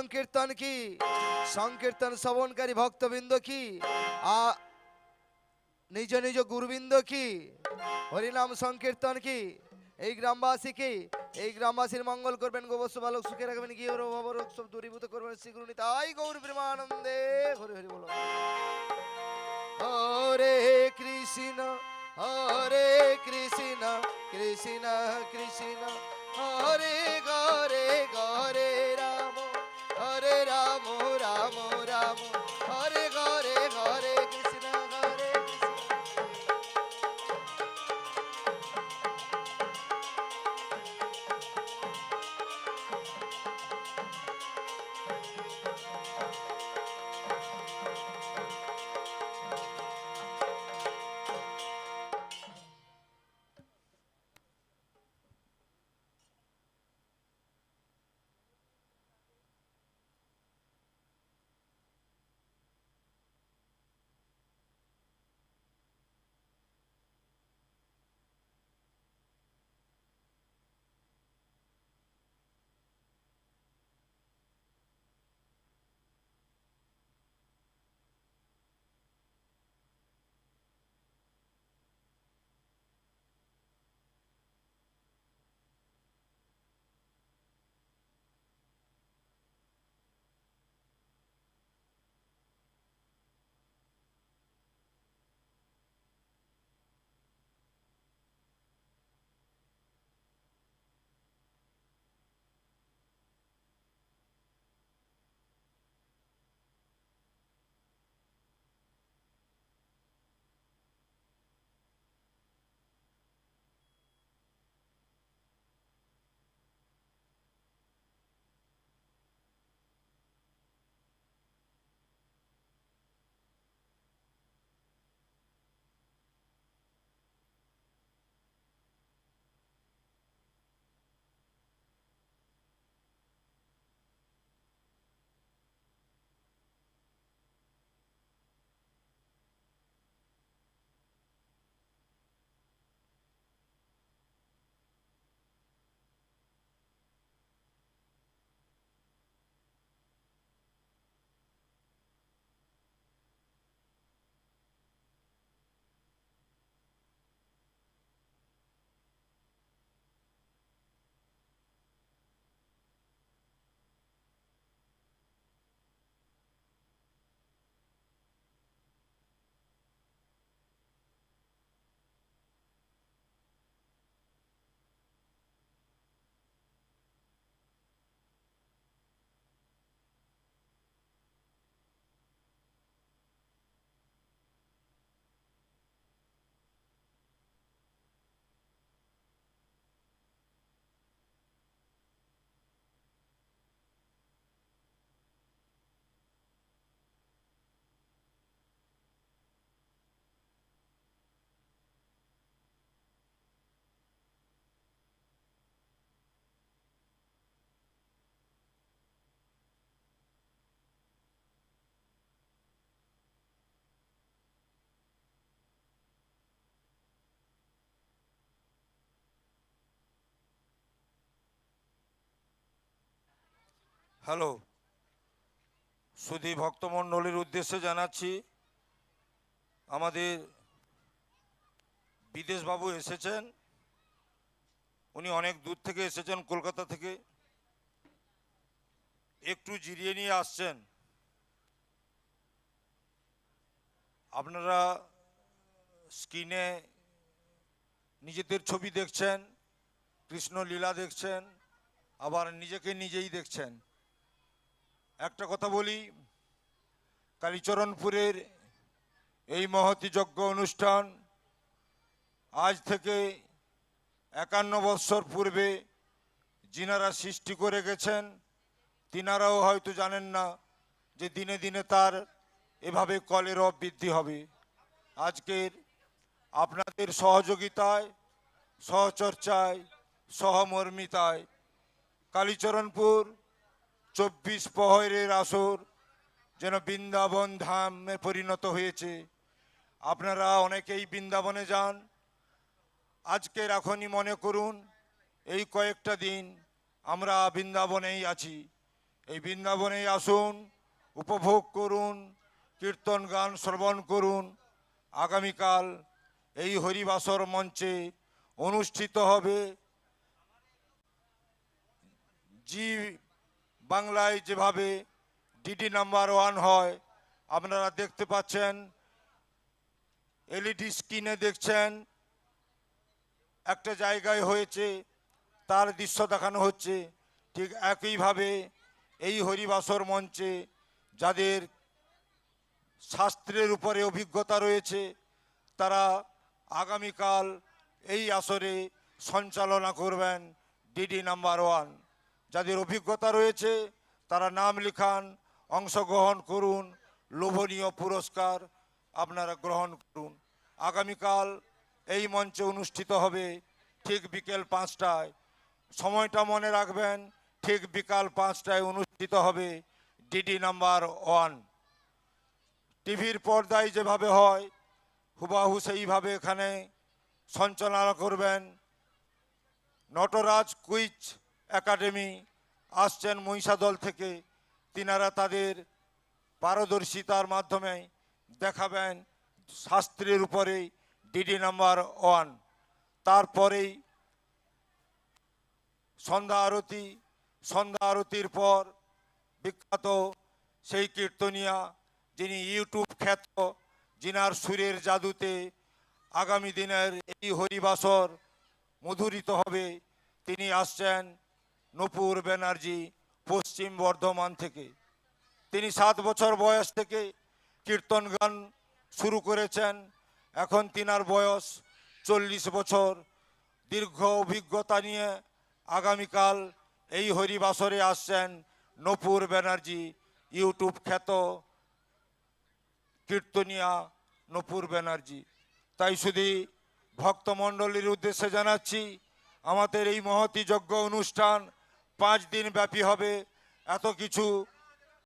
সংকীর্তন কি? সংকীর্তন শ্রবণকারী ভক্তবৃন্দ কি? আ, নিজ নিজ গুরুবৃন্দ কি? হরিনাম সংকীর্তন কি? এই গ্রামবাসী কি? এই গ্রামবাসীর মঙ্গল করবেন গোবস্ব বালক সুখে রাখবেন ওর অভাব সব দূরীভূত করবেন শ্রীগুরু তাই গৌর প্রেমানন্দে হরি হরি বলো। হরে কৃষ্ণ হরে কৃষ্ণ কৃষ্ণ কৃষ্ণ, হরে হ্যালো? সুধী ভক্তমণ্ডলীর উদ্দেশ্যে জানাচ্ছি, আমাদের বিদেশবাবু এসেছেন। উনি অনেক দূর থেকে এসেছেন, কলকাতা থেকে। একটু জিরিয়ে নিয়ে আসছেন। আপনারা স্ক্রিনে নিজেদের ছবি দেখছেন কৃষ্ণ লীলা দেখছেন, আবার নিজেকে নিজেই দেখছেন। একটা কথা বলি, কালীচরণপুরের এই মহতি যজ্ঞ অনুষ্ঠান আজ থেকে একান্ন বৎসর পূর্বে যিনারা সৃষ্টি করে গেছেন, তিনারাও হয়তো জানেন না যে দিনে দিনে তার এভাবে কলের বৃদ্ধি হবে। আজকের আপনাদের সহযোগিতায়, সহচর্চায়, সহমর্মিতায় কালীচরণপুর চব্বিশ প্রহরের আসর যেন বৃন্দাবন ধামে পরিণত হয়েছে। আপনারা অনেকেই বৃন্দাবনে যান। আজকের এখনই মনে করুন, এই কয়েকটা দিন আমরা বৃন্দাবনেই আছি। এই বৃন্দাবনেই আসুন, উপভোগ করুন, কীর্তন গান শ্রবণ করুন। আগামীকাল এই হরিবাসর মঞ্চে অনুষ্ঠিত হবে জি বাংলায় যেভাবে ডিডি নাম্বার ওয়ান হয়, আপনারা দেখতে পাচ্ছেন, এলইডি স্ক্রিনে দেখছেন, একটা জায়গায় হয়েছে, তার দৃশ্য দেখানো হচ্ছে, ঠিক একইভাবে এই হরিবাসর মঞ্চে যাদের শাস্ত্রের উপরে অভিজ্ঞতা রয়েছে, তারা আগামীকাল এই আসরে সঞ্চালনা করবেন ডিডি নাম্বার ওয়ান। যাদের অভিজ্ঞতা রয়েছে, তারা নাম লিখান, অংশগ্রহণ করুন, লোভনীয় পুরস্কার আপনারা গ্রহণ করুন। আগামীকাল এই মঞ্চে অনুষ্ঠিত হবে ঠিক বিকেল পাঁচটায়। সময়টা মনে রাখবেন, ঠিক বিকাল পাঁচটায় অনুষ্ঠিত হবে ডিডি নাম্বার ওয়ান। টিভির পর্দায় যেভাবে হয়, হুবাহু সেইভাবে এখানে সঞ্চালনা করবেন। নটরাজ কুইজ একাডেমি আসছেন মহিষাদল থেকে, তিনারা তাদের পারদর্শিতার মাধ্যমে দেখাবেন শাস্ত্রের উপরে ডিডি নাম্বার ওয়ান। তারপরেই সন্ধ্যা আরতি, সন্ধ্যা আরতির পর বিখ্যাত সেই কীর্তনিয়া যিনি ইউটিউব খ্যাত, যিনার সুরের জাদুতে আগামী দিনের এই হরিবাসর মধুরিত হবে, তিনি আসছেন নূপুর ব্যানার্জি পশ্চিম বর্ধমান থেকে। তিনি সাত বছর বয়স থেকে কীর্তন গান শুরু করেছেন। এখন তিনার বয়স চল্লিশ বছর। দীর্ঘ অভিজ্ঞতা নিয়ে আগামীকাল এই হরিবাসরে আসছেন নপুর ব্যানার্জি, ইউটিউব খ্যাত কীর্তনিয়া নপুর ব্যানার্জি। তাই শুধু ভক্তমণ্ডলীর উদ্দেশ্যে জানাচ্ছি, আমাদের এই মহতি যজ্ঞ অনুষ্ঠান পাঁচ দিন ব্যাপী হবে এত কিছু